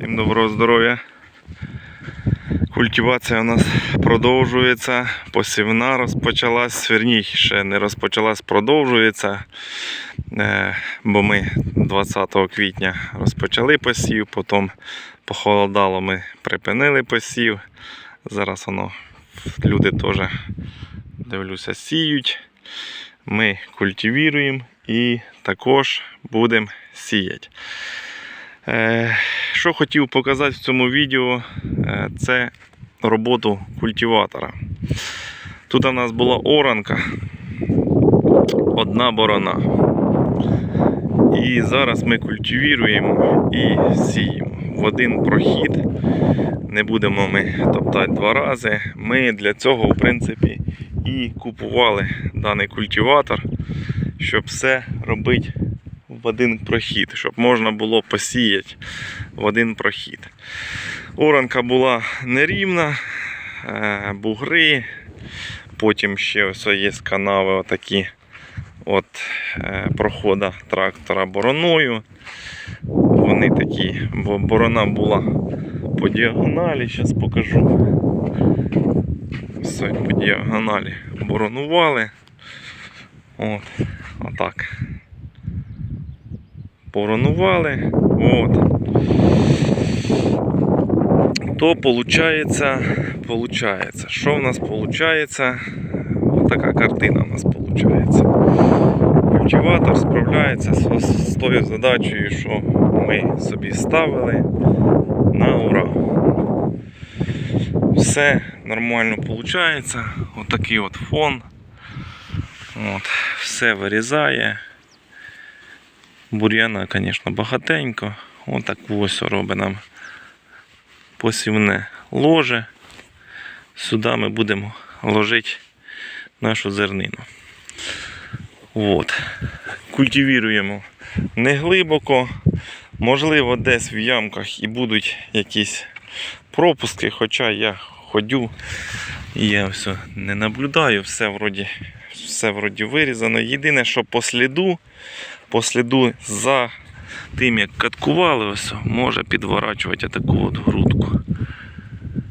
Всім доброго здоров'я. Культивація у нас продовжується. Посівна розпочалась, вірніше, ще не розпочалась, продовжується. Е, Бо ми 20 квітня розпочали посів, потім похолодало, ми припинили посів. Зараз воно люди теж дивлюся, сіють. Ми культивуємо і також будемо сіяти. Е, Що хотів показати в цьому відео, е, це роботу культиватора. Тут у нас була оранка, одна борона. І зараз ми культивуємо і сіємо в один прохід. Не будемо ми топтати два рази. Ми для цього, в принципі, і купували даний культиватор, щоб все робити в один прохід, щоб можна було посіяти в один прохід. Оранка була нерівна, е, бугри, потім ще є канави отакі от е, прохода трактора бороною. Вони такі, бо борона була по діагоналі, зараз покажу. Все по діагоналі боронували. От, отак поронували. От. То получається, получається. Що в нас получається? Така картина у нас получається. Культиватор справляється з, тою задачею, що ми собі ставили на ура. Все нормально виходить. Отакий от фон. От, все вирізає. Бур'яна, звісно, багатенько. Отаку ось робить нам посівне ложе. Сюди ми будемо ложити нашу зернину. От. Культивуємо не глибоко. Можливо, десь в ямках і будуть якісь пропуски, хоча я ходю і я все не наблюдаю, все вроді, все вроді вирізано. Єдине, що по сліду по сліду за тим, як каткували, ось може підворачувати таку от грудку.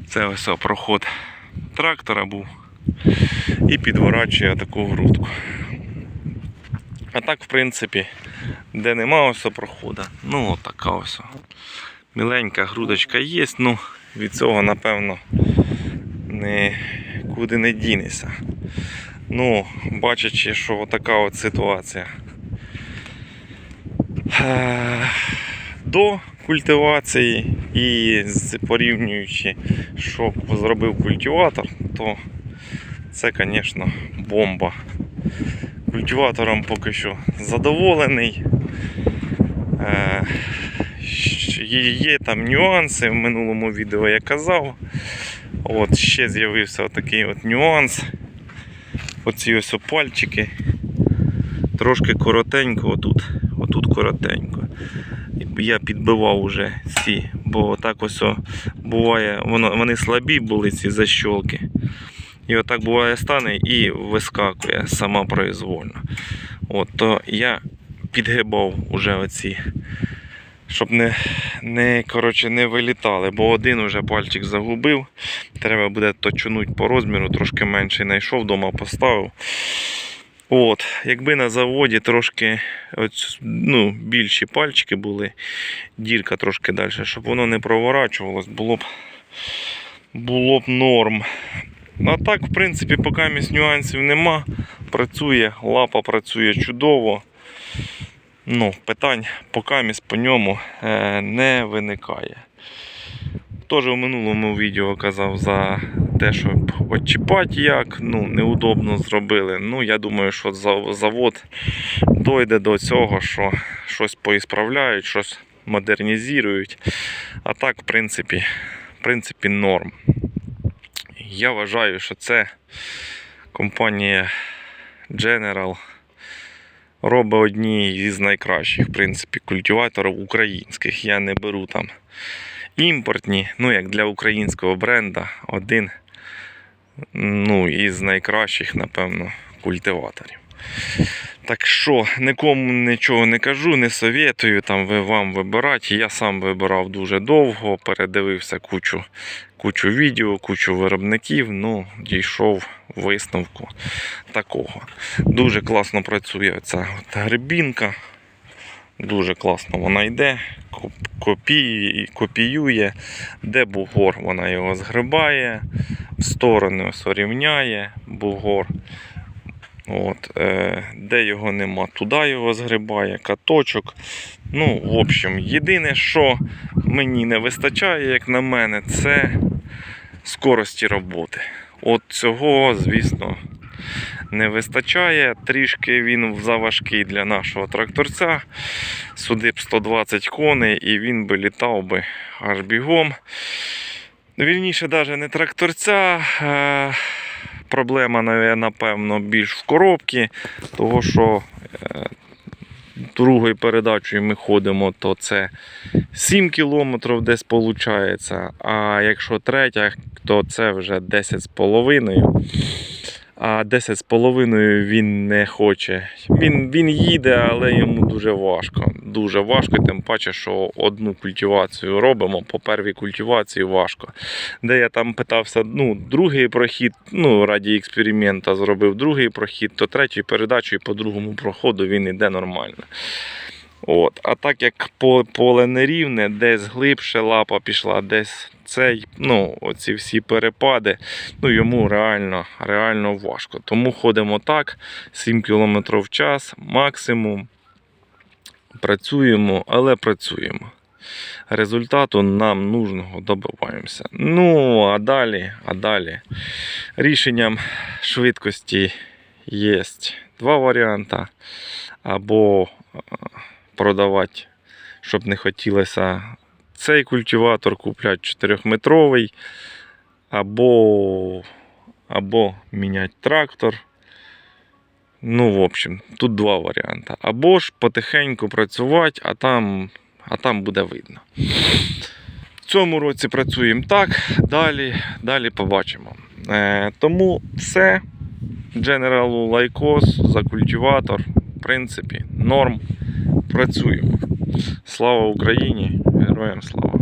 Це ось проход трактора був і підворачує таку грудку. А так, в принципі, де нема ось проходу, ну от така ось. Міленька грудочка є, ну від цього, напевно, нікуди не дінешся. Ну, бачачи, що така от ситуація. Е, до культивації і порівнюючи, що зробив культиватор, то це, звісно, бомба. Культиватором поки що задоволений. Е, Є там нюанси, в минулому відео я казав. От ще з'явився такий от нюанс. Оці ось пальчики. Трошки коротенько отут. Отут коротенько. Я підбивав уже ці, бо так ось о, буває, воно, вони слабі були ці защолки. І отак буває стане і вискакує сама произвольно. От, то я підгибав уже оці, щоб не, не, коротше, не вилітали, бо один уже пальчик загубив. Треба буде точунуть по розміру, трошки менший знайшов, вдома поставив. От, якби на заводі трошки оць, ну, більші пальчики були, дірка трошки далі, щоб воно не проворачувалось, було б, було б норм. А так, в принципі, поки місь нюансів нема. Працює, лапа працює чудово. Ну, питань поки місь по ньому е, не виникає. Теж у минулому відео казав за те, щоб очіпати як, ну, неудобно зробили. Ну, я думаю, що завод дойде до цього, що щось поісправляють, щось модернізують. А так, в принципі, в принципі, норм. Я вважаю, що це компанія General робить одні із найкращих в принципі, культиваторів українських. Я не беру там імпортні, ну як для українського бренда, один ну, із найкращих, напевно, культиваторів. Так що нікому нічого не кажу, не советую там ви вам вибирати. Я сам вибирав дуже довго, передивився кучу, кучу відео, кучу виробників. Ну, дійшов висновку такого. Дуже класно працює ця грибінка. Дуже класно вона йде, копіює, копіює, де бугор вона його згрибає, сторони ось рівняє бугор. От, е, де його нема, туди його згрибає, каточок. Ну, в общем, єдине, що мені не вистачає, як на мене, це скорості роботи. От цього, звісно, не вистачає. Трішки він заважкий для нашого тракторця. Сюди б 120 коней і він би літав би аж бігом. Вільніше, навіть не тракторця. Е, проблема, напевно, більш в коробці, того що е, другою передачею ми ходимо, то це 7 км десь виходить. А якщо третя, то це вже 10,5. А 10,5 він не хоче. Він, він їде, але йому дуже важко. Дуже важко, тим паче, що одну культивацію робимо. По первій культивації важко. Де я там питався, ну, другий прохід, ну, раді експеримента зробив другий прохід, то третю передачу і по другому проходу він йде нормально. От. А так як по- поле нерівне, десь глибше лапа пішла, десь цей, ну, оці всі перепади, ну, йому реально, реально важко. Тому ходимо так, 7 км в час, максимум. Працюємо, але працюємо. Результату нам нужного добиваємося. Ну, а далі, а далі. Рішенням швидкості є два варіанти. Або е, продавати, щоб не хотілося цей культиватор купляти 4-метровий, або, або міняти трактор. Ну, в общем, тут два варіанти. Або ж потихеньку працювати, а там, а там буде видно. В цьому році працюємо так, далі, далі побачимо. Е, тому все. General лайкос за культиватор. В принципі, норм. Працюємо. Слава Україні! Героям слава!